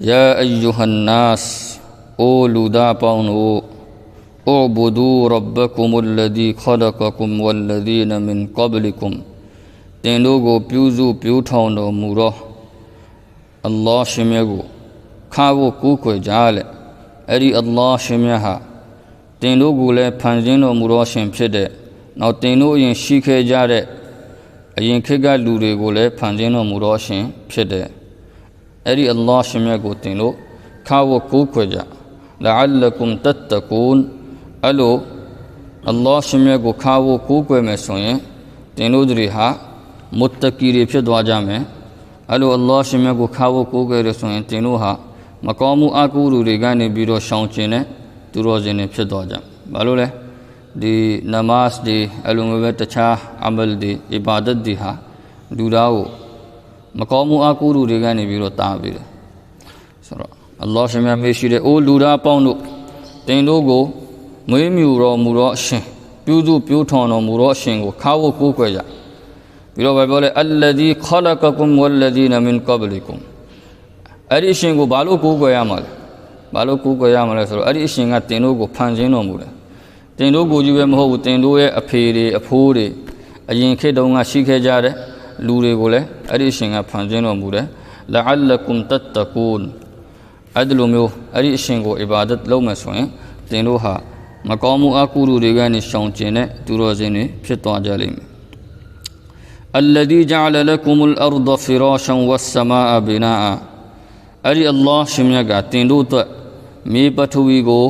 يا أيها الناس أولوا باونو اعبدوا ربكم الذي خلقكم والذين من قبلكم တင်တို့ကိုပြုစုပြုထောင်တော်မူသောအလ္လာဟ်ရှင်မြတ်ကိုခါဖို့ကူးခွေကြလေအဲ့ဒီအလ္လာဟ်ရှင်မြတ်ဟာတင်တို့ကိုလည်းဖန်ဆင်းတော်မူသောရှင်ဖြစ်တဲ့နောက်တင်တို့အရင်ရှိခဲ့ကြတဲ့အရင်ခေတ်ကလူတွေကိုလည်းဖန်ဆင်းတော်မူသောရှင်ဖြစ်တဲ့ အဲ့ဒီအလ္လာဟ်ရှင်မြတ်ကိုတင်လို့ခါဖို့ကူးခွေကြလအလကုမ်တတ်တကူန်အဲ့လိုအလ္လာဟ်ရှင်မြတ်ကိုခါဖို့ကူးခွေမယ်ဆိုရင်တင်တို့တွေဟာမုတ္တကီတွေဖြစ်သွားကြမယ်အဲ့လိုအလ္လာဟ်ရှင်မြတ်ကိုခါဖို့ကိုးကွယ်ရဆိုရင်တင်တို့ဟာမကောင်းမှုအကုသိုလ်တွေကနေပြီးတော့ရှောင်ကျင်တဲ့သူတော်စင်တွေဖြစ်သွားကြဘာလို့လဲဒီနမတ်တွေအဲ့လိုမျိုးပဲတခြားအမလ်တွေအီဘာဒတ်တွေဟာလူသားကို မကောင်းမှုအကုသိုလ်တွေကနေပြီးတော့တားပြီးတယ်ဆိုတော့အလ္လာဟ်ရှင်မြတ်မေးရှိတဲ့အိုလူသားပေါင်းတို့တင်တို့ကိုမွေးမြူတော်မူသောအရှင်ပြုစုပြုထောင်တော်မူသောအရှင်ကိုခါဖို့ကိုးကွယ်ကြပြီးတော့ပြောလဲအလ္လဒီခလကကုမ်ဝလ္လဒီနမင်ကဘလီကုမ်အဲ့ဒီအရှင်ကိုဘာလို့ကိုးကွယ်ရမှာလဲဘာလို့ကိုးကွယ်ရမှာလဲဆိုတော့အဲ့ဒီအရှင်ကတင်တို့ကိုဖန်ဆင်းတော်မူတယ်တင်တို့ကိုကြီးပဲမဟုတ်ဘူးတင်တို့ရဲ့အဖေတွေအဖိုးတွေအရင်ခေတ်တုန်းကရှိခဲ့ကြတဲ့ လူတွေကိုလည်းအဲ့ဒီအရှင်ကဖန်ဆင်းတော်မူတယ်လအလကုမ်တတ်တကူန်အဲ့ဒီလိုမျိုးအဲ့ဒီအရှင်ကိုအီဘာဒတ်လုပ်မယ်ဆိုရင်တင်တို့ဟာမကောင်းမှုအကုသိုလ်တွေကနေရှောင်ကျင်တဲ့သူတော်စင်တွေဖြစ်သွားကြလိမ့်မယ် الذي جعل لكم الأرض فراشا والسماء بناء အဲ့ဒီအလ္လာဟ်ရှင်မြတ်ကတင်တို့အတွက်မြေပထဝီကို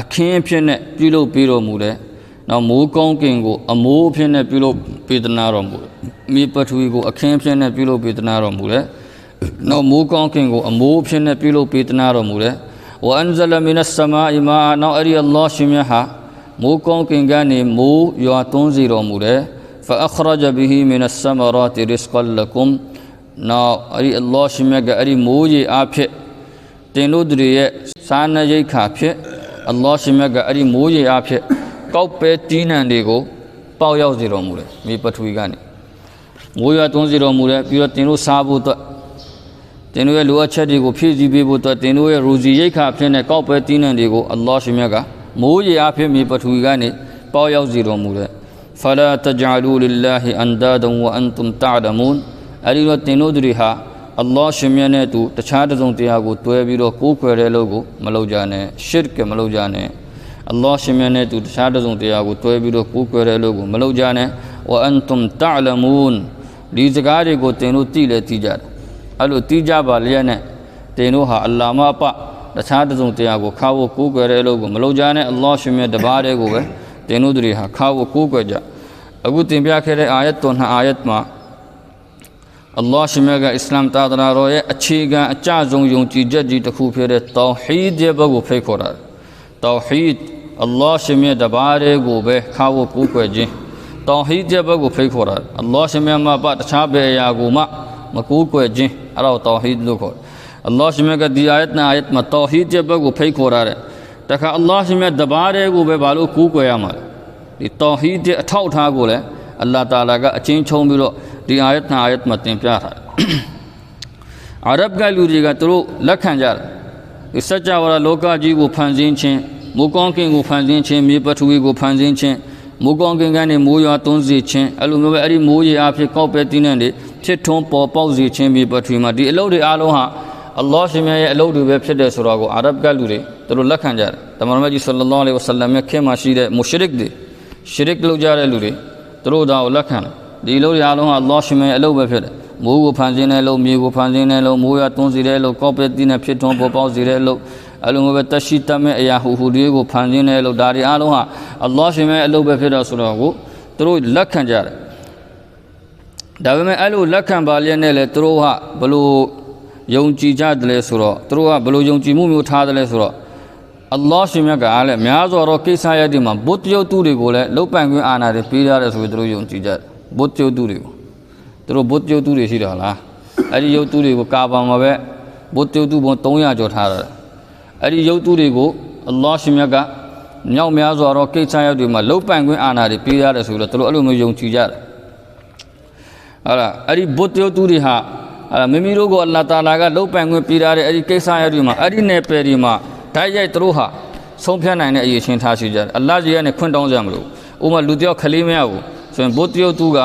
အခင်းအဖြစ်နဲ့ပြုလုပ်ပေးတော်မူတယ်။ နော်မိုးကောင်းကင်ကိုအမိုးအဖြစ်နဲ့ပြုလုပ်ပေးသနာတော်မူမြေပထဝီကိုအခင်းအဖြစ်နဲ့ပြုလုပ်ပေးသနာတော်မူတယ်နော်မိုးကောင်းကင်ကိုအမိုးအဖြစ်နဲ့ပြုလုပ်ပေးသနာတော်မူတယ်ဝအန်ဇလမင်ဆမာအီမာနော်အဲ့ဒီအလ္လာဟ်ရှင်မြတ်ဟာမိုးကောင်းကင်ကနေမိုးရွာသွန်းစေတော်မူတယ်ဖအခရဂျဘီဟီမင်ဆမရာတီရစ်ကလလကုမ်နော်အဲ့ဒီအလ္လာဟ်ရှင်မြတ်ကအဲ့ဒီမိုးရေအဖြစ်တင်တို့တွေရဲ့စာနာရိတ်ခါဖြစ်အလ္လာဟ်ရှင်မြတ်ကအဲ့ဒီမိုးရေအဖြစ် ကောက်ပဲတီးနှံတွေကိုပေါက်ရောက်စေတော်မူတယ်မြေပထဝီကနေမိုးရွာသွန်းစေတော်မူတယ်ပြီးတော့တင်တို့စားဖို့အတွက်တင်တို့ရဲ့လိုအပ်ချက်တွေကိုဖြည့်ဆည်းပေးဖို့အတွက်တင်တို့ရဲ့ရူစီရိတ်ခါဖြစ်တဲ့ကောက်ပဲတီးနှံတွေကိုအလ္လာဟ်ရှင်မြတ်ကမိုးရေအဖြစ်မြေပထဝီကနေပေါက်ရောက်စေတော်မူတယ်ဖလာတဂျာလူလ illah အန်ဒါဒံဝအန်တုမ်တာဒမွန်အဲဒီတော့တင်တို့တွေဟာအလ္လာဟ်ရှင်မြတ်နဲ့တူတခြားတစုံတရာကိုတွဲပြီးတော့ကိုးခွေတဲ့လို့ကိုမလုပ်ကြနဲ့ရှစ်ကမလုပ်ကြနဲ့ အလ္လာဟ်ရှင်မြတ်နဲ့တူတခြားတစုံတရားကိုတွဲပြီးတော့ကိုးကွယ်တဲ့လို့ကိုမလုပ်ကြနဲ့ဝအန်တုမ်တလမူန်ဒီစကားတွေကိုတင်တို့သိလဲသိကြတယ်အဲ့လိုသိကြပါလျက်နဲ့တင်တို့ဟာအလ္လာမပတခြားတစုံတရားကိုခါဖို့ကိုးကွယ်တဲ့လို့ကိုမလုပ်ကြနဲ့အလ္လာဟ်ရှင်မြတ်တပါးတည်းကိုပဲတင်တို့တွေဟာခါဖို့ကိုးကွယ်ကြအခုတင်ပြခဲ့တဲ့အာယတ်တော်နှစ်အာယတ်မှာအလ္လာဟ်ရှင်မြတ်ကအစ္စလာမ်တာသနာတော်ရဲ့အခြေခံအကျဆုံးယုံကြည်ချက်ကြီးတစ်ခုဖြစ်တဲ့တောဟီဒ်ရဲ့ဘက်ကိုဖိတ်ခေါ်တာတောဟီဒ် အလ္လာဟ်ရှင်မြတ်တပါးတည်းကိုပဲခါဖို့ကိုးကွယ်ခြင်းတောဟီဒ်ရဲ့ဘက်ကိုဖိတ်ခေါ်တာအလ္လာဟ်ရှင်မြတ်မှာပါတခြားဘယ်အရာကိုမှမကိုးကွယ်ခြင်းအဲ့ဒါကိုတောဟီဒ်လို့ခေါ်တယ်အလ္လာဟ်ရှင်မြတ်ကဒီအာယတ်နဲ့အာယတ်မှာတောဟီဒ်ရဲ့ဘက်ကိုဖိတ်ခေါ်တာတဲ့တခါအလ္လာဟ်ရှင်မြတ်တပါးတည်းကိုပဲဘာလို့ကိုးကွယ်ရမှာလဲဒီတောဟီဒ်ရဲ့အထောက်အထားကိုလည်းအလ္လာဟ်တာလာကအချင်းချုံပြီးတော့ဒီအာယတ်နဲ့အာယတ်မှာသင်ပြထားတယ်အာရဗ်ကလူတွေကသူတို့လက်ခံကြတယ်ဒီစัจ java လောကကြီးကိုဖန်ဆင်းခြင်း မိုးကောင်းကင်ကိုဖန်ဆင်းခြင်းမြေပထဝီကိုဖန်ဆင်းခြင်းမိုးကောင်းကင်ကနေမိုးရွာသွန်းစေခြင်းအဲ့လိုမျိုးပဲအဲ့ဒီမိုးရေအဖြစ်ကောက်ပဲတင်းတဲ့ဖြစ်ထွန်းပေါ်ပေါက်စေခြင်းမြေပထဝီမှာဒီအလုပ်တွေအားလုံးဟာအလ္လာဟ်ရှင်မြတ်ရဲ့အလုပ်တွေပဲဖြစ်တယ်ဆိုတော့ကိုအာရဗ်ကလူတွေသူတို့လက်ခံကြတယ်တမန်တော်ကြီးဆလ္လာလာဟ်အလိုင်းဝဆလမ်ရဲ့ခင်မှာရှိတဲ့မုရှရစ်တွေရှရစ်လုပ်ကြတဲ့လူတွေသူတို့ဒါကိုလက်ခံတယ်ဒီအလုပ်တွေအားလုံးဟာအလ္လာဟ်ရှင်မြတ်ရဲ့အလုပ်ပဲဖြစ်တယ်မိုးကိုဖန်ဆင်းတဲ့လို့မြေကိုဖန်ဆင်းတဲ့လို့မိုးရသွန်းစေတဲ့လို့ကောက်ပဲတင်းနဲ့ဖြစ်ထွန်းပေါ်ပေါက်စေတဲ့လို့ အလုံးပဲတရှိတတ်မဲ့အရာဟူဟူတွေကိုဖန်ဆင်းတဲ့လို့ဒါတွေအားလုံးဟာအလ္လာဟ်ရှင်မြတ်အလုပ်ပဲဖြစ်တော့ဆိုတော့ကိုသူတို့လက်ခံကြတယ်ဒါပေမဲ့အဲ့လိုလက်ခံပါလျက်နဲ့လေသူတို့ဟာဘလို့ယုံကြည်ကြတယ်လဲဆိုတော့သူတို့ကဘလို့ယုံကြည်မှုမျိုးထားတယ်လဲဆိုတော့အလ္လာဟ်ရှင်မြတ်ကလည်းများစွာသောကိစ္စရပ်တွေမှာဘုတ်တရုတ်သူတွေကိုလည်းလုတ်ပန်ခွင့်အာဏာတွေပေးရတယ်ဆိုပြီးသူတို့ယုံကြည်ကြတယ်ဘုတ်တရုတ်သူတွေကိုသူတို့ဘုတ်တရုတ်သူတွေရှိတယ်ဟုတ်လားအဲ့ဒီယုတ်သူတွေကိုကာဗာမှာပဲဘုတ်တရုတ်သူပုံ300ကျော်ထားတယ် အဲ့ဒီယုတ်သူတွေကိုအလ္လာဟ်ရှင်မြတ်ကမြောက်များစွာသောကိစ္စရပ်တွေမှာလုတ်ပန်ခွင့်အာဏာတွေပေးရတယ်ဆိုတော့သူတို့အဲ့လိုမျိုးယုံကြည်ကြတယ်ဟုတ်လားအဲ့ဒီဘုတ်တရုတ်သူတွေဟာအဲမိမိတို့ကိုအလ္လာဟ်တာလာကလှုပ်ပန်ခွင့်ပေးထားတဲ့အဲ့ဒီကိစ္စရတွေမှာအဲ့ဒီနယ်ပယ်တွေမှာဓာတ်ရိုက်သူတို့ဟာဆုံးဖြတ်နိုင်တဲ့အရေးချင်းထားရှိကြတယ်အလ္လာဟ်ကြီးကနေခွင့်တောင်းကြမလို့ဥပမာလူတယောက်ခလေးမရဘူးဆိုရင်ဘုတ်တယောက်သူက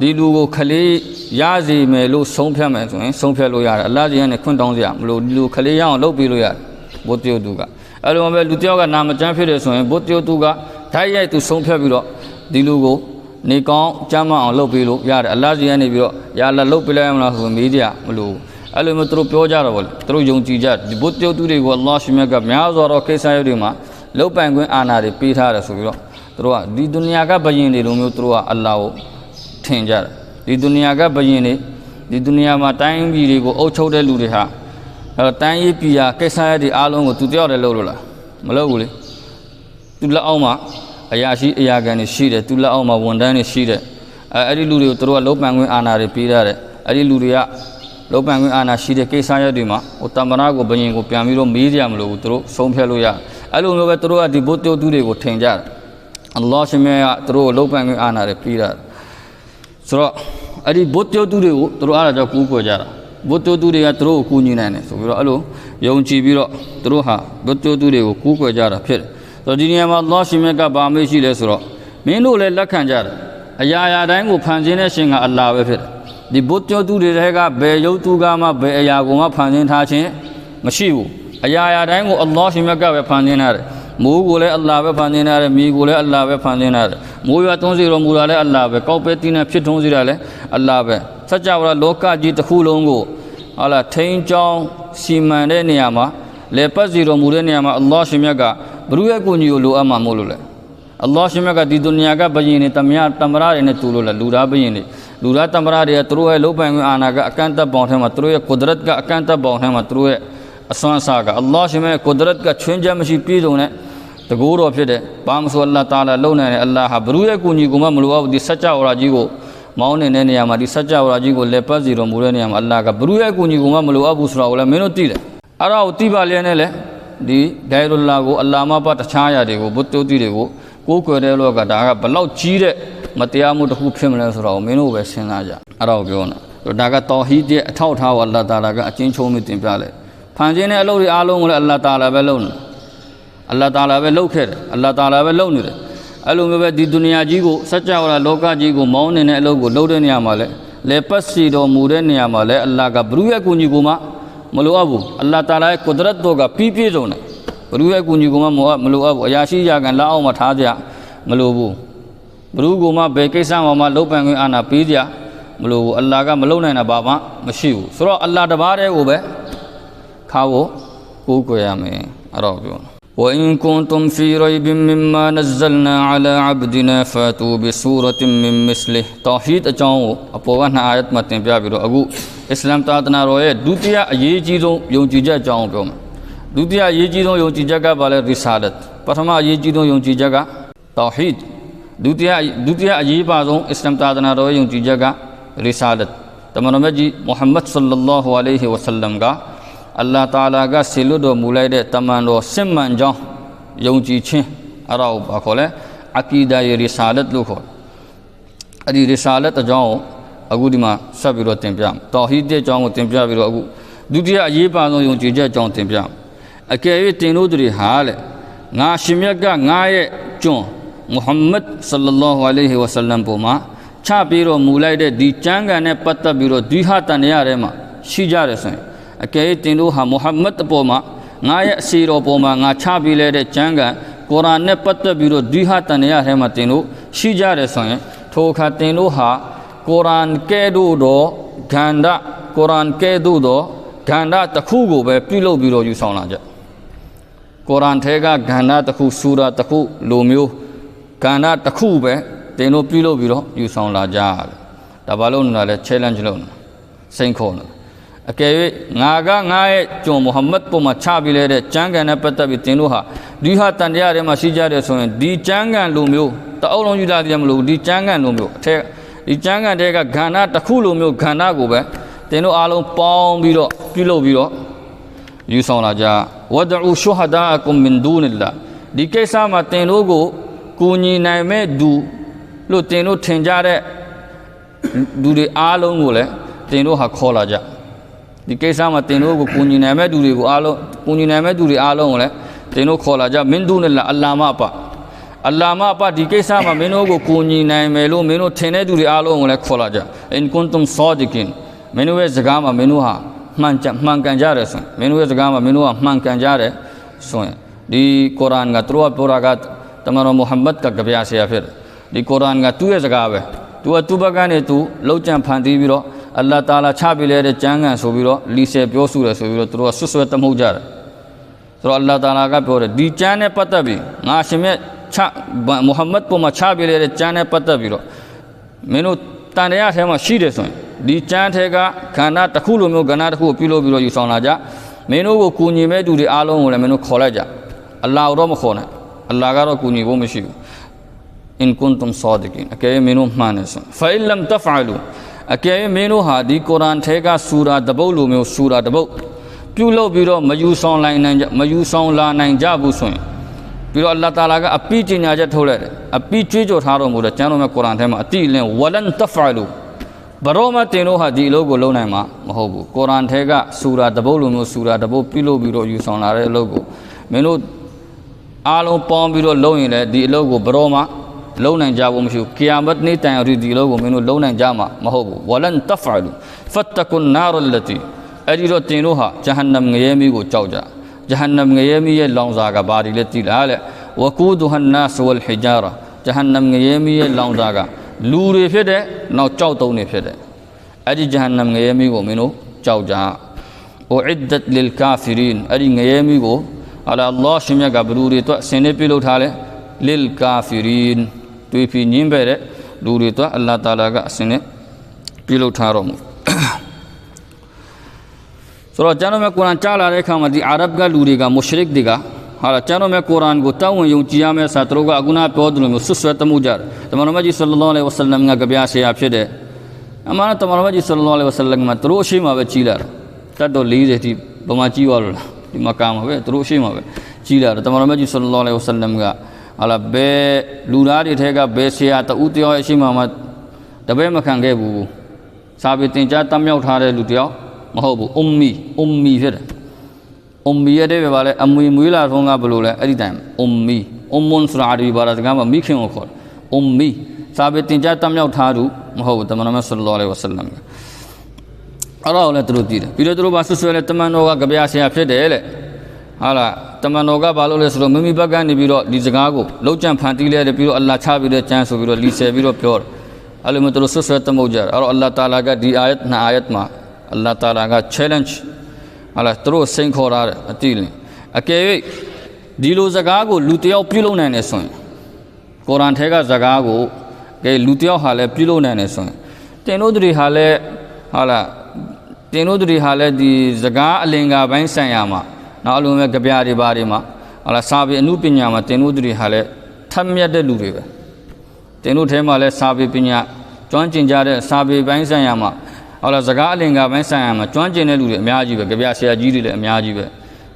ဒီလူကိုခလေးရစီမယ်လို့ဆုံးဖြတ်မယ်ဆိုရင်ဆုံးဖြတ်လို့ရတယ်အလ္လာဟ်ကြီးကနေခွင့်တောင်းကြမလို့ဒီလူခလေးရအောင်လုပ်ပေးလို့ရတယ် ဘုတ်တယောက်သူကအဲ့လိုပဲလူတယောက်ကနာမကျန်းဖြစ်တယ်ဆိုရင်ဘုတ်တယောက်သူကဓာတ်ရိုက်သူဆုံးဖြတ်ပြီးတော့ဒီလူကိုနေကောင်းကြမ်းမအောင်လုပ်ပေးလို့ရတယ်အလ္လာဟ်ကြီးကနေပြီးတော့ရာလာလုပ်ပေးလိုက်ရမလားဆိုရင်မေးကြမလို့အဲ့လိုမျိုးသူတို့ပြောကြတော့ဗောလေသူတို့ယုံကြည်ကြဒီဘုတ်တယောက်သူတွေကိုအလ္လာဟ်ရှင်မြတ်ကများစွာသောကိစ္စရပ်တွေမှာလုတ်ပိုင်ခွင့်အာဏာတွေပေးထားတယ်ဆိုပြီးတော့သူတို့ကဒီဒုနီယာကဘယင်တွေလိုမျိုးသူတို့ကအလ္လာဟ်ကိုထင်ကြတယ်ဒီဒုနီယာကဘယင်တွေဒီဒုနီယာမှာတိုင်းပြည်တွေကိုအုပ်ချုပ်တဲ့လူတွေဟာ အဲ့တော့တိုင်းရေးပြည်ဟာကိစ္စရပ်တွေအားလုံးကိုသူတယောက်တည်းလုပ်လို့လားမလုပ်ဘူးလေသူလက်အောက်မှာအရာရှိအရာခံတွေရှိတယ်သူလက်အောက်မှာဝန်ထမ်းတွေရှိတယ်အဲအဲ့ဒီလူတွေကိုသူတို့ကလုတ်ပိုင်ခွင့်အာဏာတွေပေးထားတယ်အဲ့ဒီလူတွေကလုတ်ပိုင်ခွင့်အာဏာရှိတဲ့ကိစ္စရပ်တွေမှာဟိုတမ္ပနာကိုဘယင်ကိုပြန်ပြီးတော့မေးကြမလို့ဘူးသူတို့ဆုံးဖြတ်လို့ရအဲ့လိုမျိုးပဲသူတို့ကဒီဘုတ်တုတ်သူတွေကိုထင်ကြတယ်အလ္လာဟ်ရှင်မြတ်ကသူတို့ကိုလုတ်ပိုင်ခွင့်အာဏာတွေပေးတာဆိုတော့အဲ့ဒီဘုတ်တုတ်သူတွေကိုသူတို့အားကြောင့်ကူးကွယ်ကြတာ ဘုတ်တုတ်သူတွေကသူတို့ကိုကူညီနိုင်တယ်ဆိုပြီးတော့အဲ့လိုယုံကြည်ပြီးတော့သူတို့ဟာဘုတ်တုတ်သူတွေကိုကူးကွယ်ကြတာဖြစ်တယ်ဆိုတော့ဒီနေရာမှာအလ္လာဟ်ရှင်မြတ်ကဗာမေးရှိလဲဆိုတော့မင်းတို့လည်းလက်ခံကြတယ်အရာရာတိုင်းကိုဖန်ဆင်းတဲ့ရှင်ကအလ္လာဟ်ပဲဖြစ်တယ်ဒီဘုတ်တုတ်သူတွေကဘယ်ယုတ်သူကမှဘယ်အရာကိုမှဖန်ဆင်းထားခြင်းမရှိဘူးအရာရာတိုင်းကိုအလ္လာဟ်ရှင်မြတ်ကပဲဖန်ဆင်းထားတယ်မိုးကိုလည်းအလ္လာဟ်ပဲဖန်ဆင်းထားတယ်မြေကိုလည်းအလ္လာဟ်ပဲဖန်ဆင်းထားတယ်မိုးရွာသွန်းစီတော်မူတာလည်းအလ္လာဟ်ပဲကောက်ပဲတင်းနဲ့ဖြစ်ထွန်းစီတာလည်းအလ္လာဟ်ပဲစัจ java လောကကြီးတစ်ခုလုံးကိုဟာလာထိန်ချောင်းစီမံတဲ့နေရာမှာလေပတ်စီတော်မူတဲ့နေရာမှာအလ္လာဟ်ရှင်မြတ်ကဘုရုရဲ့ကိုကြီးကိုလိုအပ်မှာမို့လို့လေအလ္လာဟ်ရှင်မြတ်ကဒီဒုနီယာကဘယင်နေတမယတမရတွေနဲ့တူလို့လေလူသားဘယင်နေလူသားတမရတွေကသူတို့ရဲ့လုံပိုင်ခွင့်အာဏာကအကန့်အသတ်ပေါင်းထဲမှာသူတို့ရဲ့ကုဒရတ်ကအကန့်အသတ်ပေါင်းထဲမှာသူတို့ရဲ့အစွမ်းအစကအလ္လာဟ်ရှင်ရဲ့ကုဒရတ်ကချွင်းချက်မရှိပြည့်စုံတဲ့တကူတော်ဖြစ်တဲ့ဘာမဆိုအလ္လာဟ်တာလာလုံနိုင်တဲ့အလ္လာဟ်ဟာဘုရုရဲ့ကိုကြီးကိုမှမလိုအပ်ဘူးဒီစัจ java ကြီးကို မောင်းနေတဲ့နေရာမှာဒီစัจ java ကြီးကိုလက်ပတ်စီတော်မူတဲ့နေရာမှာအလ္လာဟ်ကဘုရုရဲ့ကိုကြီးကိုမှမလိုအပ်ဘူးဆိုတာကိုလည်းမင်းတို့သိတယ်အဲ့ဒါကိုသိပါလျက်နဲ့လေဒီဂိုင်ရူလာကိုအလ္လာမဘတခြားရာတွေကိုဘုတုတိတွေကိုကိုးကွယ်တဲ့လောကဒါကဘလောက်ကြီးတဲ့မတရားမှုတစ်ခုဖြစ်မလဲဆိုတော့မင်းတို့ပဲစဉ်းစားကြအဲ့ဒါကိုပြောနေတာဒါကတောဟီဒ်ရဲ့အထောက်အထားကိုအလ္လာတာလာကအချင်းချုံးပြီးတင်ပြလိုက်ဖန်ခြင်းတဲ့အလုပ်တွေအားလုံးကိုလည်းအလ္လာတာလာပဲလုပ်နေအလ္လာတာလာပဲလုပ်ခဲ့တယ်အလ္လာတာလာပဲလုပ်နေတယ် အဲ့လိုမျိုးပဲဒီဒုနီယာကြီးကိုစัจ java လာလောကကြီးကိုမောင်းနေတဲ့အလုပ်ကိုလုပ်တဲ့နေရာမှာလဲလေပတ်စီတော်မူတဲ့နေရာမှာလဲအလ္လာဟ်ကဘုရုရဲ့ကူညီကိုမှမလိုအပ်ဘူးအလ္လာဟ်တာလာရဲ့ကုဒရတ်တော်ကပြီးပြည့်စုံတယ်ဘုရုရဲ့ကူညီကိုမှမလိုအပ်ဘူးအရာရှိရာကန်လက်အောက်မှာထားကြမလိုဘူးဘုရုကိုမှဘယ်ကိစ္စမှမလုပ်ပိုင်ခွင့်အာဏာပေးကြမလိုဘူးအလ္လာဟ်ကမလုံနိုင်တာဘာမှမရှိဘူးဆိုတော့အလ္လာဟ်တပါးတည်းကိုပဲခါဖို့ကိုးကွယ်ရမယ်အဲ့တော့ပြော وإن كنتم في ريب مما نزلنا على عبدنا فاتوا بسورة من مثله. توحيد اچاؤں اپو وأنا آیت متیں پیا بیرو. اگو اسلام تاتنا روئے دوتیا یہ چیزوں یوں چیزیں چاہوں پیو میں. دوتیا یہ چیزوں یوں چیزیں کا بالے رسالت. پرما یہ چیزوں یوں چیزیں کا توحید. دوتیا دوتیا یہ باتوں اسلام تاتنا روئے یوں چیزیں کا رسالت. تمنو جی محمد صلی اللہ علیہ وسلم کا ကြီးဆုံးယုံကြည်ချက်ကဘာလဲရီဆာလတ်ပထမအရေးကြီးဆုံးယုံကြည်ချက်ကတောဟီဒ်ဒုတိယဒုတိယအရေးပါဆုံးအစ္စလာမ်သာသနာတော်ရဲ့ယုံကြည်ချက်ကရီဆာလတ်တမန်တော်မြတ်ကြီးမုဟမ္မဒ်ဆလ္လာလာဟူအလိုင်ဟီဝဆလမ်ကအလ္လာဟ်တာလာကဆေလွတ်တော်မူလိုက်တဲ့တမန်တော်စစ်မှန်ကြောင်းယုံကြည်ခြင်းအဲ့ဒါကိုဘာခေါ်လဲအကီဒါရီဆာလတ်လို့ခေါ်အဲ့ဒီရီဆာလတ်အကြောင်းကိုအခုဒီမှာဆက်ပြီးတော့တင်ပြမယ်တောဟီဒ်ရဲ့အကြောင်းကိုတင်ပြပြီးတော့အခုဒုတိယအရေးပါဆုံးယုံကြည်ချက်အကြောင်းတင်ပြမယ်အကယ်၍တင်တို့တွေဟာလေငါရှင်မြတ်ကငါရဲ့ကျွန်မုဟမ္မဒ်ဆလ္လာလာဟူအလိုင်ဟီဝဆလမ်ပေါ်မှာချပြီးတော့မူလိုက်တဲ့ဒီကျမ်းဂန်နဲ့ပတ်သက်ပြီးတော့ဒီဟာတန်ရထဲမှာရှိကြတယ်ဆိုရင် အကယ်၍တင်တို့ဟာမုဟမ္မဒ်အပေါ်မှာငါရဲ့အစီတော်ပေါ်မှာငါချပြီးလဲတဲ့ကျမ်းဂန်ကုရ်အာန်နဲ့ပတ်သက်ပြီးတော့ဒီဟာတန်ရထဲမှာတင်တို့ရှိကြတယ်ဆိုရင်ထိုအခါတင်တို့ဟာကုရ်အာန်ကဲ့သို့သောဂန္ဓကုရ်အာန်ကဲ့သို့သောဂန္ဓတစ်ခုကိုပဲပြုလုပ်ပြီးတော့ယူဆောင်လာကြကုရ်အာန်ထဲကဂန္ဓတစ်ခုဆူရာတစ်ခုလိုမျိုးဂန္ဓတစ်ခုပဲတင်တို့ပြုလုပ်ပြီးတော့ယူဆောင်လာကြတယ်ဒါဘာလို့လဲ challenge လုပ်နေစိန်ခေါ်နေ အကယ်၍ငါကငါရဲ့ကျွန်မုဟမ္မဒ်ပုံမှာချပြလဲတဲ့ကျမ်းဂန်နဲ့ပတ်သက်ပြီးတင်တို့ဟာဒီဟာတန်တရားထဲမှာရှိကြတယ်ဆိုရင်ဒီကျမ်းဂန်လိုမျိုးတအုပ်လုံးယူလာတယ်မလို့ဒီကျမ်းဂန်လိုမျိုးအထက်ဒီကျမ်းဂန်တဲကဂန္ဓတစ်ခုလိုမျိုးဂန္ဓကိုပဲတင်တို့အားလုံးပေါင်းပြီးတော့ပြုလုပ်ပြီးတော့ယူဆောင်လာကြဝဒအူရှူဟဒါအကွန်မင်ဒူနလာဒီကိစ္စမှာတင်တို့ကိုကူညီနိုင်မဲ့ဒူလို့တင်တို့ထင်ကြတဲ့လူတွေအားလုံးကိုလည်းတင်တို့ဟာခေါ်လာကြ ဒီကိစ္စမှာတင်တို့ကိုကူညီနိုင်မဲ့သူတွေကိုအားလုံးကူညီနိုင်မဲ့သူတွေအားလုံးကိုလည်းတင်တို့ခေါ်လာကြမင်းတို့နဲ့အလ္လာမအပအလ္လာမအပဒီကိစ္စမှာမင်းတို့ကိုကူညီနိုင်မယ်လို့မင်းတို့ထင်တဲ့သူတွေအားလုံးကိုလည်းခေါ်လာကြအင်ကွန်တုမ်ဆောဒီကင်မင်းတို့ရဲ့စကားမှာမင်းတို့ဟာမှန်ကြမှန်ကန်ကြတယ်ဆိုရင်မင်းတို့ရဲ့စကားမှာမင်းတို့ဟာမှန်ကန်ကြတယ်ဆိုရင်ဒီကုရ်အာန်ကသူတို့ကပြောတာကတမန်တော်မုဟမ္မဒ်ကကြပြဆရာဖြစ်တယ်ဒီကုရ်အာန်ကသူ့ရဲ့စကားပဲသူကသူ့ဘက်ကနေသူလောက်ကြံဖန်တီးပြီးတော့ အလ္လာဟ်တာလာချပေးလိုက်တဲ့ကျမ်းဂန်ဆိုပြီးတော့လီဆယ်ပြောစုတယ်ဆိုပြီးတော့သူတို့ကဆွဆွဲတမှုတ်ကြတယ်ဆိုတော့အလ္လာဟ်တာလာကပြောတယ်ဒီကျမ်းနဲ့ပတ်သက်ပြီးငါရှင်မြတ်ချမုဟမ္မဒ်ပေါ်မှာချပေးလိုက်တဲ့ကျမ်းနဲ့ပတ်သက်ပြီးတော့မင်းတို့တန်တရားထဲမှာရှိတယ်ဆိုရင်ဒီကျမ်းထဲကခန္ဓာတစ်ခုလိုမျိုးခန္ဓာတစ်ခုကိုပြုလုပ်ပြီးတော့ယူဆောင်လာကြမင်းတို့ကိုကူညီမဲ့သူတွေအားလုံးကိုလည်းမင်းတို့ခေါ်လိုက်ကြအလ္လာဟ်တော့မခေါ်နဲ့အလ္လာဟ်ကတော့ကူညီဖို့မရှိဘူး in kuntum sadiqin အကယ်၍မင်းတို့မှန်တယ်ဆိုဖာ အင်လမ်တဖအလူအကယ်၍မင်းတို့ဟာဒီကုရ်အာန်ထဲကဆူရာတစ်ပုဒ်လိုမျိုးဆူရာတစ်ပုဒ်ပြုလုပ်ပြီးတော့မယူဆောင်နိုင်နိုင်ကြမယူဆောင်လာနိုင်ကြဘူးဆိုရင်ပြီးတော့အလ္လာဟ်တာလာကအပိကျညာချက်ထုတ်လိုက်တယ်အပိကြွေးကြော်ထားတော်မူတဲ့ကျမ်းတော်မြတ်ကုရ်အာန်ထဲမှာအတိအလင်းဝလန်တဖအလူဘရောမတင်တို့ဟာဒီအလုပ်ကိုလုပ်နိုင်မှာမဟုတ်ဘူးကုရ်အာန်ထဲကဆူရာတစ်ပုဒ်လိုမျိုးဆူရာတစ်ပုဒ်ပြုလုပ်ပြီးတော့ယူဆောင်လာတဲ့အလုပ်ကိုမင်းတို့အားလုံးပေါင်းပြီးတော့လုပ်ရင်လည်းဒီအလုပ်ကိုဘရောမ လုံးနိုင်ကြဖို့မရှိဘူးကိယာမတ်နေ့တိုင်အထိဒီလိုကိုမင်းတို့လုံးနိုင်ကြမှာမဟုတ်ဘူးဝလန်တဖအလူဖတ်တကွန်နာရလတီအဲ့ဒီတော့တင်တို့ဟာဂျဟန္နမ်ငရဲမီကိုကြောက်ကြဂျဟန္နမ်ငရဲမီရဲ့လောင်စာကဘာဒီလဲတည်လားလေဝကူဒူဟန်နာဆဝလ်ဟီဂျာရာဂျဟန္နမ်ငရဲမီရဲ့လောင်စာကလူတွေဖြစ်တဲ့နောက်ကြောက်တုံးတွေဖြစ်တဲ့အဲ့ဒီဂျဟန္နမ်ငရဲမီကိုမင်းတို့ကြောက်ကြအိုအစ်ဒတ်လလ်ကာဖီရင်အဲ့ဒီ ငရဲမီကိုအလာအလ္လာဟ်ရှင်မြတ်ကဘလူတွေအတွက်ဆင်နေပြုလုပ်ထားလဲလလ်ကာဖီရင်တွေးပြီးညင်းပဲတဲ့လူတွေတော့အလ္လာဟ်တာလာကအစင်းနဲ့ပြုလုပ်ထားတော်မူဆိုတော့ကျမ်းတော်မြတ်ကုရ်အာန်ကြားလာတဲ့အခါမှာဒီအာရဗ်ကလူတွေကမုရှရစ်တွေကဟာလာကျမ်းတော်မြတ်ကုရ်အာန်ကိုတောင်းဝင်ယုံကြည်ရမယ်ဆိုတော့သူတို့ကအခုနပြောသလိုမျိုးဆွဆွဲတမှုကြတယ်တမန်တော်မြတ်ကြီးဆလ္လာလဟ်အလိုင်းဝဆလမ်ကကြပြဆရာဖြစ်တယ်အမှန်တော့တမန်တော်မြတ်ကြီးဆလ္လာလဟ်အလိုင်းဝဆလမ်ကသူတို့အရှိမပဲကြီးလာတယ်တတ်တော့40တိဘမကြီးသွားလို့လားဒီမကာမှာပဲသူတို့အရှိမပဲကြီးလာတယ်တမန်တော်မြတ်ကြီးဆလ္လာလဟ်အလိုင်းဝဆလမ်က ဟာလာဘယ်လူသားတွေထဲကဘယ်ဆရာတဦးတယောက်အရှိမမှာတပည့်မခံခဲ့ဘူးစာပေသင်ကြားတတ်မြောက်ထားတဲ့လူတယောက်မဟုတ်ဘူးအုမ်မီအုမ်မီဖြစ်တယ်အုမ်မီရဲ့တဲ့ပဲဗာလဲအမွေမွေးလာထုံးကဘယ်လိုလဲအဲ့ဒီတိုင်အုမ်မီအုမ်မွန်ဆိုတာအရဘီဘာသာစကားမှာမိခင်ကိုခေါ်တယ်အုမ်မီစာပေသင်ကြားတတ်မြောက်ထားသူမဟုတ်ဘူးတမန်တော်မြတ်ဆလ္လာလဟ်ဝဆလမ်အဲ့တော့လည်းသူတို့တည်တယ်ပြီးတော့သူတို့ဘာဆွဆွဲလဲတမန်တော်ကကြပြဆရာဖြစ်တယ်လေ ဟာလားတမန်တော်ကဘာလို့လဲဆိုတော့မိမိဘက်ကနေပြီးတော့ဒီစကားကိုလုံးကြံဖန်တီးလဲတယ်ပြီးတော့အလ္လာဟ်ချပြီးတဲ့ကျမ်းဆိုပြီးတော့လီဆယ်ပြီးတော့ပြောတယ်အဲ့လိုမျိုးသူတို့ဆွဆွဲတမှုတ်ကြတယ်အဲ့တော့အလ္လာဟ်တာလာကဒီအာယတ်နှစ်အာယတ်မှာအလ္လာဟ်တာလာက challenge ဟာလားသူတို့စိန်ခေါ်ထားတယ်အတိလင်အကယ်၍ဒီလိုစကားကိုလူတယောက်ပြုလုပ်နိုင်တယ်ဆိုရင်ကုရ်အာန်ထဲကစကားကိုကဲလူတယောက်ဟာလည်းပြုလုပ်နိုင်တယ်ဆိုရင်တင်တို့တွေဟာလည်းဟာလားတင်တို့တွေဟာလည်းဒီစကားအလင်္ကာပိုင်းဆိုင်ရာမှာ နောက်အလုံးမဲ့ကြပြတွေဘာတွေမှာဟာလားစာပေအမှုပညာမှာတင်တို့တွေဟာလည်းထက်မြက်တဲ့လူတွေပဲတင်တို့ထဲမှာလည်းစာပေပညာကျွမ်းကျင်ကြတဲ့စာပေပိုင်းဆိုင်ရာမှာဟာလားစကားအလင်္ကာပိုင်းဆိုင်ရာမှာကျွမ်းကျင်တဲ့လူတွေအများကြီးပဲကြပြဆရာကြီးတွေလည်းအများကြီးပဲ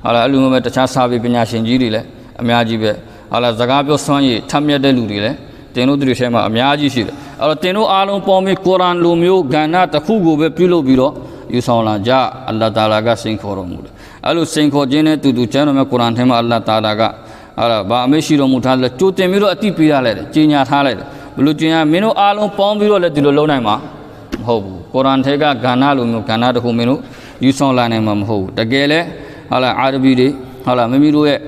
ဟာလားအလုံးမဲ့တခြားစာပေပညာရှင်ကြီးတွေလည်းအများကြီးပဲဟာလားစကားပြောဆွမ်းရည်ထက်မြက်တဲ့လူတွေလည်းတင်တို့တွေထဲမှာအများကြီးရှိတယ်အဲ့တော့တင်တို့အားလုံးပေါ်ပြီးကုရ်အာန်လိုမျိုးကဏ္ဍတစ်ခုကိုပဲပြုလုပ်ပြီးတော့ယူဆောင်လာကြအလ္လာဟ်တာလာကစိန်ခေါ်တော်မူတယ် အဲ့လိုစိန်ခေါ်ခြင်းနဲ့တူတူကျမ်းတော်မြတ်ကုရ်အာန်ထဲမှာအလ္လာဟ်တာလာကအဲ့ဒါဘာအမေရှိတော်မူထားလဲကြိုတင်ပြီးတော့အတိပေးရလိုက်တယ်ကြီးညာထားလိုက်တယ်ဘလို့ကြီးညာမင်းတို့အားလုံးပေါင်းပြီးတော့လည်းဒီလိုလုံးနိုင်မှာမဟုတ်ဘူးကုရ်အာန်ထဲကကဏ္ဍလိုမျိုးကဏ္ဍတစ်ခုမင်းတို့ယူဆောင်လာနိုင်မှာမဟုတ်ဘူးတကယ်လဲဟာလာအာရဘီတွေဟာလာမိမိတို့ရဲ့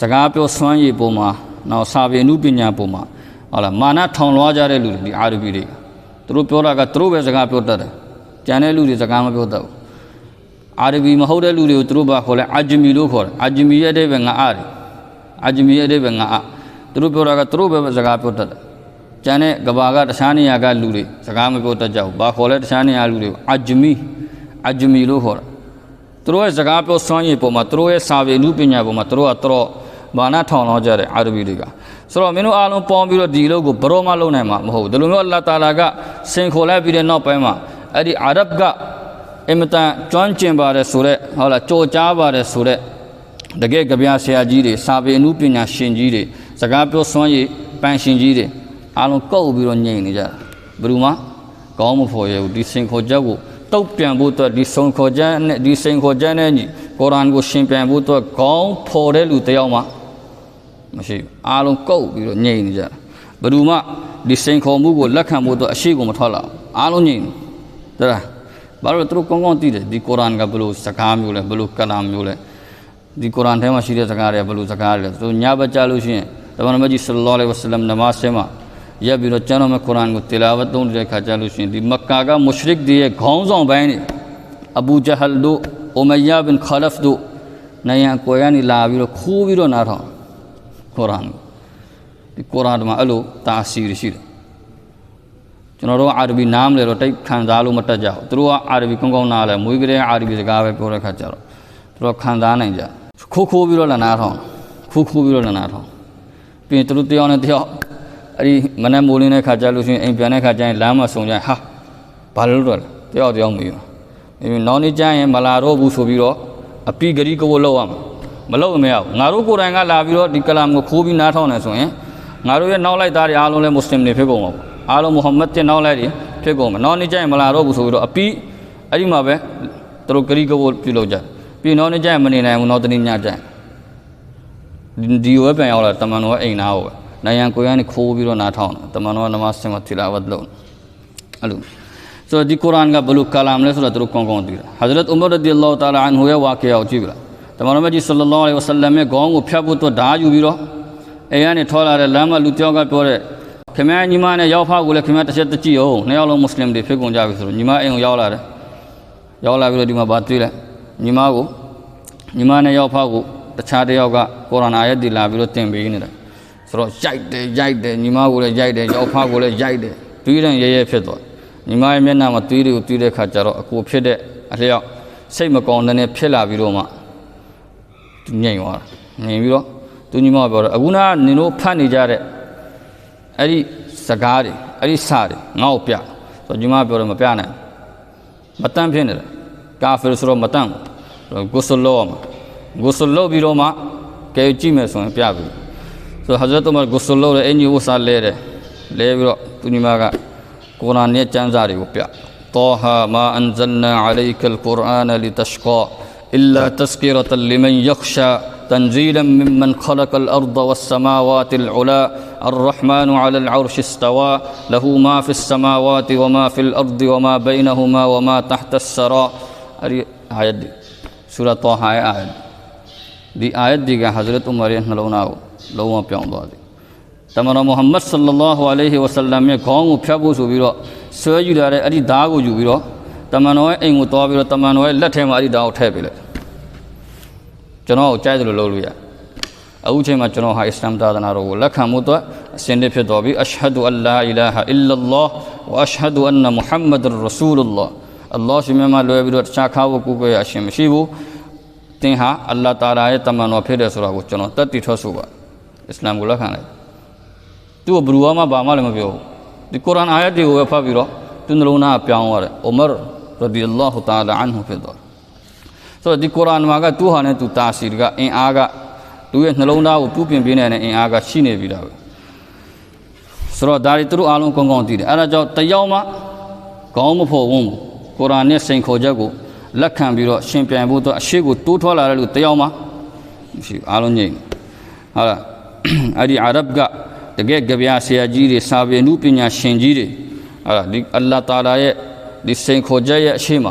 စကားပြောစွမ်းရည်ပုံမှာနောက်စာပေအမှုပညာပုံမှာဟာလာမာနထောင်လွှားကြတဲ့လူတွေဒီအာရဘီတွေသူတို့ပြောတာကသူတို့ပဲစကားပြောတတ်တယ်ကျန်တဲ့လူတွေစကားမပြောတတ်ဘူး အာရဘီမဟုတ်တဲ့လူတွေကိုသူတို့ဘာခေါ်လဲအာဂျမီလို့ခေါ်တယ်အာဂျမီရဲ့အဓိပ္ပာယ်ငါအားတယ်အာဂျမီရဲ့အဓိပ္ပာယ်ငါအားသူတို့ပြောတာကသူတို့ပဲစကားပြောတတ်တယ်ကျန်တဲ့ကဘာကတခြားနေရာကလူတွေစကားမပြောတတ်ကြဘူးဘာခေါ်လဲတခြားနေရာလူတွေကိုအာဂျမီအာဂျမီလို့ခေါ်တာသူတို့ရဲ့စကားပြောစွမ်းရည်ပုံမှာသူတို့ရဲ့စာပေအမှုပညာပုံမှာသူတို့ကတော့ဘာနာထောင်လောကြတဲ့အာရဘီတွေကဆိုတော့မင်းတို့အားလုံးပေါင်းပြီးတော့ဒီအလုပ်ကိုဘရောမလုပ်နိုင်မှာမဟုတ်ဘူးဒီလိုမျိုးအလ္လာဟ်တာလာကစင်ခေါ်လိုက်ပြီးတဲ့နောက်ပိုင်းမှာအဲ့ဒီအာရဗ်က အင်မတန်ကျွမ်းကျင်ပါတယ်ဆိုတော့ဟုတ်လားကြော်ကြားပါတယ်ဆိုတော့တကယ်ကြပြဆရာကြီးတွေစာပေအမှုပညာရှင်ကြီးတွေစကားပြောစွမ်းရည်ပန်ရှင်ကြီးတွေအားလုံးကုတ်ပြီးတော့ညင်နေကြတာဘယ်သူမှကောင်းမဖို့ရဘူးဒီစင်ခေါ်ချက်ကိုတုတ်ပြန်ဖို့အတွက်ဒီဆုံခေါ်ချက်နဲ့ဒီစိန်ခေါ်ချက်နဲ့ညီကုရ်အာန်ကိုရှင်ပြန်ဖို့အတွက်ခေါင်းဖော်တဲ့လူတယောက်မှမရှိဘူးအားလုံးကုတ်ပြီးတော့ညှိနေကြတာဘယ်သူမှဒီစိန်ခေါ်မှုကိုလက်ခံဖို့အတွက်အရှိကိုမထွက်လာဘူးအားလုံးညှိနေတယ်ဘာလို့သူတို့ကောင်းကောင်းသိတယ်ဒီကုရ်အာန်ကဘယ်လိုစကားမျိုးလဲဘယ်လိုကလာမ်မျိုးလဲဒီကုရ်အာန်ထဲမှာရှိတဲ့စကားတွေကဘယ်လိုစကားတွေလဲသူတို့ညဘက်ကြလို့ရှိရင်တမန်တော်မြတ်ကြီးဆလ္လာလဟ်အလัยဟိဝဆလမ်နမတ်ဆဲမှာရပ်ပြီးတော့ကျွန်တော်မကုရ်အာန်ကိုတီလာဝတ်လုပ်နေတဲ့ခါကြလို့ရှိရင်ဒီမက္ကာကမုရှရစ်တွေရဲ့ခေါင်းဆောင်ပိုင်းတွေအဘူဂျဟလ်တို့အိုမယဘင်ခလဖ်တို့နိုင်ရန် ကိုရန်လာပြီးတော့ခိုးပြီးတော့နားထောင်ကုရ်အာန်ကိုဒီကုရ်အာန်မှာအဲ့လိုတာစီရရှိတယ်ကျွန်တော်တို့အာရဘီနားမလဲတော့တိတ်ခံစားလို့မတတ်ကြဘူးသူတို့ကအာရဘီကောင်းကောင်းနားလဲမွေးကလေးအာရဘီစကားပဲပြောတဲ့ခါကြတော့သူတို့ခံစားနိုင်ကြခိုးခိုးပြီးတော့လည်းနားထောင်ခိုးခိုးပြီးတော့လည်းနားထောင်ပြီးရင်သူတို့တယောက်နဲ့တယောက်အဲ့ဒီမနက်မိုးလင်းတဲ့ခါကြလို့ရှိရင်အိမ်ပြန်တဲ့ခါကျရင်လမ်းမှာဆုံကြရင်ဟာဘာလို့တော့လဲတယောက်တယောက်မေးပါပြီးနောက်နေ့ကျရင်မလာတော့ဘူးဆိုပြီးတော့အပိဂရီကဝလောက်ရမှာမလောက်မရဘူးငါတို့ကိုယ်တိုင်ကလာပြီးတော့ဒီကလာမ်ကိုခိုးပြီးနားထောင်နေဆိုရင်ငါတို့ရဲ့နောက်လိုက်သားတွေအားလုံးလည်းမွတ်စလင်တွေဖြစ်ကုန်မှာပေါ့ အားလုံးမုဟမ္မဒ်တဲ့နောက်လိုက်တွေဖြစ်ကုန်မှာနောက်နေ့ကျရင်မလာတော့ဘူးဆိုပြီးတော့အပိအဲ့ဒီမှာပဲသူတို့ဂရီကဝပြုလုပ်ကြပြီးနောက်နေ့ကျရင်မနေနိုင်ဘူးနောက်တနေ့ညကျရင်ဒီဝဲပြန်ရောက်လာတမန်တော်ကအိမ်သားကိုပဲနိုင်ရန်ကိုရန်နေခိုးပြီးတော့နားထောင်တယ်တမန်တော်ကနမတ်စင်မှာတီလာဝတ်လုပ်အဲ့လိုဆိုတော့ဒီကုရ်အာန်ကဘယ်လိုကလာမ်လဲဆိုတော့သူတို့ကောင်းကောင်းသိတယ်ဟာဇရတ်ဥမာရဒီအလ္လာဟ်တာလာအန်ဟူရဲ့ဝါကီယာကိုကြည့်ကြလားတမန်တော်မြတ်ကြီးဆလ္လာလဟ်အလိုင်ဝဆလမ်ရဲ့ခေါင်းကိုဖြတ်ဖို့တော့ဓာယူပြီးတော့အိမ်ကနေထောလာတဲ့လမ်းမှာလူတယောက်ကပြောတဲ့ ခင်ဗျားညီမနဲ့ရောက်ဖကိုလည်းခင်ဗျားတစ်ချက်တကြည့်အောင်နှစ်ယောက်လုံးမွတ်စလင်တွေဖြစ်ကုန်ကြပြီဆိုတော့ညီမအိမ်ကိုရောက်လာတယ်ရောက်လာပြီးတော့ဒီမှာဗာတွေ့လိုက်ညီမကိုညီမနဲ့ရောက်ဖကိုတခြားတစ်ယောက်ကကုရ်အာန်အာယတ်ဒီလာပြီးတော့တင်ပေးနေတယ်ဆိုတော့ရိုက်တယ်ရိုက်တယ်ညီမကိုလည်းရိုက်တယ်ရောက်ဖကိုလည်းရိုက်တယ်တွေးတယ်ရဲရဲဖြစ်သွားညီမရဲ့မျက်နှာမှာတွေးတွေကိုတွေးတဲ့ခါကျတော့အကိုဖြစ်တဲ့အလျောက်စိတ်မကောင်းတဲ့နဲ့ဖြစ်လာပြီးတော့မှသူငြိမ်သွားတာငြိမ်ပြီးတော့သူညီမကပြောတော့အခုနကနင်တို့ဖတ်နေကြတဲ့ အဲ့ဒီစကားတွေအဲ့ဒီစာတွေငါ့ကိုပြဆိုတော့ညီမပြောတယ်မပြနိုင်မတန့်ဖြစ်နေတယ်ကာဖီဆိုတော့မတန့်ဘူးဂုဆလလောမှာဂုဆလလောပြီးတော့မှကဲကြည့်မယ်ဆိုရင်ပြပြီဆိုတော့ဟာဇရတ်မဂုဆလလောရဲ့အင်ဂျီဝဆာလဲတယ်လဲပြီးတော့သူညီမကကုရ်အာန်ရဲ့ကျမ်းစာတွေကိုပြတောဟာမာအန်ဇလ်နာအလိုက်ကလ်ကုရ်အာနလီတရှကာ إلا تذكرة لمن يخشى تنزيلا ممن خلق الأرض والسماوات العلا الرحمن على العرش استوى له ما في السماوات وما في الأرض وما بينهما وما تحت السرى آيات دي سورة طه آيات دي آيات دي حضرت عمر نلونا لو ما ပြောင်းသွားတယ်တမန်တော်မုဟမ္မဒ်ဆလ္လာလဟ်အလိုင်ဟီဝဆလမ်ရဲ့ခေါင်းကိုဖြတ်ဖို့ဆိုပြီးတော့ဆွဲယူလာတဲ့အဲ့ဒီဓာတ်ကိုယူပြီးတော့တမန်တော်ရဲ့အိမ်ကိုသွားပြီးတော့တမန်တော်ရဲ့လက်ထဲမှာအဲ့ဒီဓာတ်ကိုထည့်ပေးလိုက်ကျွန်တော်ကိုကြိုက်တယ်လို့လုပ်လို့ရ အခုချိန်မှာကျွန်တော်ဟာအစ္စလာမ်သာသနာတော်ကိုလက်ခံမှုတော့အစဉ်တည်းဖြစ်တော်ပြီးအရှဟဒူအလ္လာအီလာဟာအီလ္လာလောဝအရှဟဒူအန်နမုဟမ္မဒ်ရဆူလ်လာအလ္လာဟ်ရှင်မြတ်လွယ်ပြီးတော့တခြားခါဖို့ကိုကိုရအရှင်မရှိဘူးသင်ဟာအလ္လာဟ်တာလာရဲ့တမန်တော်ဖြစ်တယ်ဆိုတာကိုကျွန်တော်တက်တည်ထွက်ဆိုပါအစ္စလာမ်ကိုလက်ခံလိုက်သူ့ဘရူဝါမှဘာမှလည်းမပြောဘူးဒီကုရ်အာန်အာယတ်တွေကိုပဲဖတ်ပြီးတော့သူနှလုံးသားပြောင်းသွားတယ်အိုမာရဒီအလ္လာဟူတာလာအန်ဟူဖြစ်သွားဆိုတော့ဒီကုရ်အာန်မှာကသူ့ဟာနဲ့သူတာစီကအင်အားက သူရဲ့နှလုံးသားကိုပြုပြင်ပေးနေတဲ့အင်အားကရှိနေပြီလားပဲဆိုတော့ဒါတွေသူတို့အားလုံးကောင်းကောင်းသိတယ်အဲဒါကြောင့်တယောက်မှခေါင်းမဖို့ဝုန်းဘူးကုရ်အာန်နဲ့စိန်ခေါ်ချက်ကိုလက်ခံပြီးတော့ရှင်ပြန်ဖို့တော့အရှိကိုတိုးထွားလာတဲ့လူတယောက်မှမရှိဘူးအားလုံးငြိမ်ဟုတ်လားအဲ့ဒီအာရဗ်ကတကယ်ကြပြဆရာကြီးတွေစာပေနုပညာရှင်ကြီးတွေအဲ့ဒါဒီအလ္လာဟ်တာလာရဲ့ဒီစိန်ခေါ်ချက်ရဲ့အရှိမ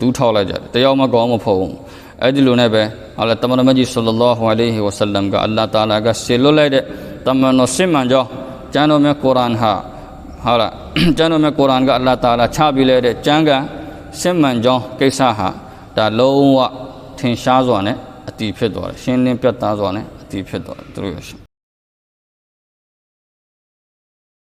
ဒူးထောက်လိုက်ကြတယ်တယောက်မှကောင်းမဖို့ဘူး အဲ့ဒီလိုနဲ့ပဲအလ္လာဟ်တမန်တော်ကြီးဆလ္လာလာဟူအလိုင်ဟီဝဆလမ်ကအလ္လာဟ်တာလာကဆေလွတ်လိုက်တဲ့တမန်တော်စစ်မှန်ကြောင်းကျမ်းတော်မြတ်ကုရ်အာန်ဟာဟာလားကျမ်းတော်မြတ်ကုရ်အာန်ကအလ္လာဟ်တာလာချပေးလိုက်တဲ့ကျမ်းကစစ်မှန်ကြောင်းကိစ္စဟာဒါလုံးဝထင်ရှားစွာနဲ့အတီးဖြစ်သွားတယ်ရှင်းလင်းပြတ်သားစွာနဲ့အတီးဖြစ်သွားတယ်သူတို့ရရှင်